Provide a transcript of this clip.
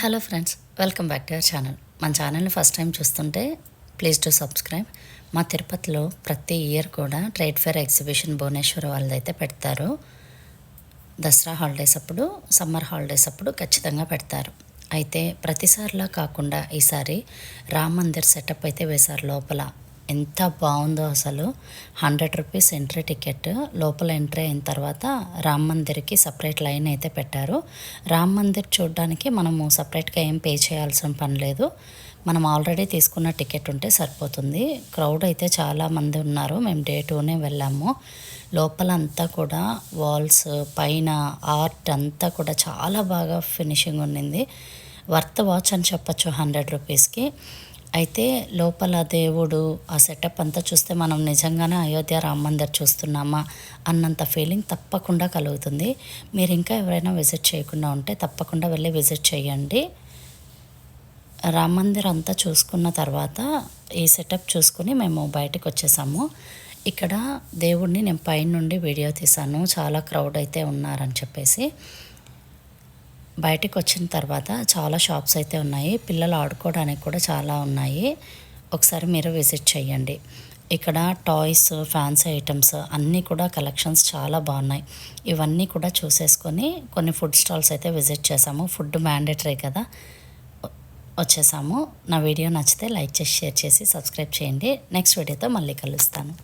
Hello friends welcome back to our channel మన ఛానల్ని first time చూస్తుంటే ప్లీజ్ టు సబ్స్క్రైబ్ మా తిరుపతిలో ప్రతి ఇయర్ కూడా ట్రేడ్ ఫేర్ ఎగ్జిబిషన్ భువనేశ్వర్ వాళ్ళదైతే పెడతారు. దసరా హాలిడేస్ అప్పుడు సమ్మర్ హాలిడేస్ అప్పుడు ఖచ్చితంగా పెడతారు. అయితే ప్రతిసారిలా కాకుండా ఈసారి రామ్ మందిర్ సెటప్ అయితే వేశారు లోపల. ఎంత బాగుందో అసలు. Hundred rupees entry ticket. లోపల ఎంట్రీ అయిన తర్వాత రామ్ మందిర్కి సపరేట్ లైన్ అయితే పెట్టారు. రామ్ మందిర్ చూడడానికి మనము సపరేట్గా ఏం పే చేయాల్సిన పని లేదు. మనం ఆల్రెడీ తీసుకున్న టికెట్ ఉంటే సరిపోతుంది. క్రౌడ్ అయితే చాలా మంది ఉన్నారు. మేము డే టూనే వెళ్ళాము. లోపల అంతా కూడా వాల్స్ పైన ఆర్ట్ అంతా కూడా చాలా బాగా ఫినిషింగ్ ఉండింది. వర్త్ వాచ్ అని చెప్పచ్చు హండ్రెడ్ రూపీస్కి. అయితే లోపల దేవుడు ఆ సెటప్ అంతా చూస్తే మనం నిజంగానే అయోధ్య రామ మందిర్ చూస్తున్నామా అన్నంత ఫీలింగ్ తప్పకుండా కలుగుతుంది. మీరు ఇంకా ఎవరైనా విజిట్ చేయకుండా ఉంటే తప్పకుండా వెళ్ళి విజిట్ చేయండి. రామ మందిర్ అంతా చూసుకున్న తర్వాత ఈ సెటప్ చూసుకుని మేము బయటకు వచ్చేసాము. ఇక్కడ దేవుడిని నేను పైనుండి వీడియో తీశాను. చాలా క్రౌడ్ అయితే ఉన్నారని చెప్పేసి. బయటకు వచ్చిన తర్వాత చాలా షాప్స్ అయితే ఉన్నాయి. పిల్లలు ఆడుకోవడానికి కూడా చాలా ఉన్నాయి. ఒకసారి మీరు విజిట్ చేయండి. ఇక్కడ టాయ్స్ ఫ్యాన్సీ ఐటమ్స్ అన్నీ కూడా కలెక్షన్స్ చాలా బాగున్నాయి. ఇవన్నీ కూడా చూసేసుకొని కొన్ని ఫుడ్ స్టాల్స్ అయితే విజిట్ చేసాము ఫుడ్ మ్యాండేటరీ కదా. వచ్చేసాము. నా వీడియో నచ్చితే లైక్ చేసి షేర్ చేసి సబ్స్క్రైబ్ చేయండి. నెక్స్ట్ వీడియోతో మళ్ళీ కలుస్తాను.